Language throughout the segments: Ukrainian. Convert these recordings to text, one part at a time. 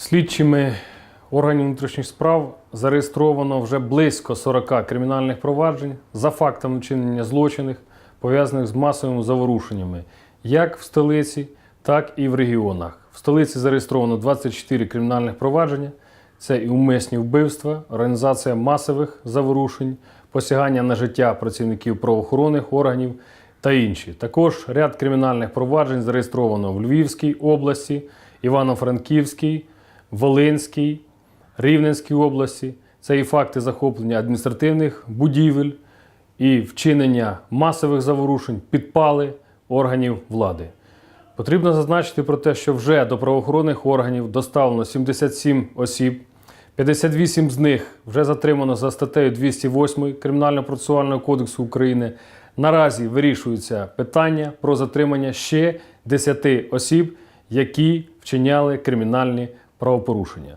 Слідчими органів внутрішніх справ зареєстровано вже близько 40 кримінальних проваджень за фактами вчинення злочинів, пов'язаних з масовими заворушеннями, як в столиці, так і в регіонах. В столиці зареєстровано 24 кримінальних провадження. Це і умисні вбивства, організація масових заворушень, посягання на життя працівників правоохоронних органів та інші. Також ряд кримінальних проваджень зареєстровано в Львівській області, Івано-Франківській, Волинській, Рівненській області. Це і факти захоплення адміністративних будівель і вчинення масових заворушень, підпали органів влади. Потрібно зазначити про те, що вже до правоохоронних органів доставлено 77 осіб. 58 з них вже затримано за статтею 208 Кримінально-процесуального кодексу України. Наразі вирішується питання про затримання ще 10 осіб, які вчиняли кримінальні правопорушення.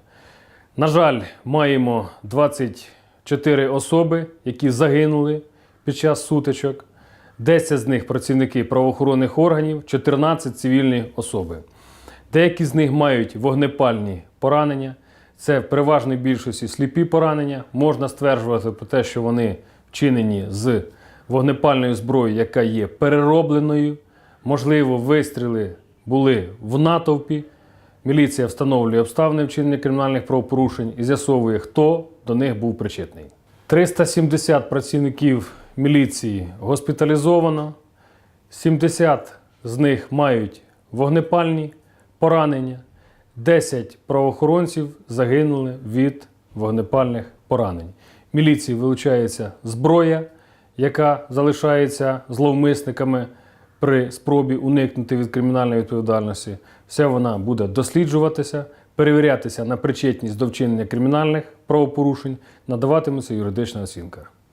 На жаль, маємо 24 особи, які загинули під час сутичок. 10 з них працівники правоохоронних органів, 14 цивільні особи. Деякі з них мають вогнепальні поранення. Це в переважній більшості сліпі поранення. Можна стверджувати про те, що вони вчинені з вогнепальної зброї, яка є переробленою. Можливо, вистріли були в натовпі. Міліція встановлює обставини вчинення кримінальних правопорушень і з'ясовує, хто до них був причетний. 370 працівників міліції госпіталізовано, 70 з них мають вогнепальні поранення, 10 правоохоронців загинули від вогнепальних поранень. Міліції вилучається зброя, яка залишається зловмисниками при спробі уникнути від кримінальної відповідальності. Вся вона буде досліджуватися, перевірятися на причетність до вчинення кримінальних правопорушень, надаватиметься юридична оцінка.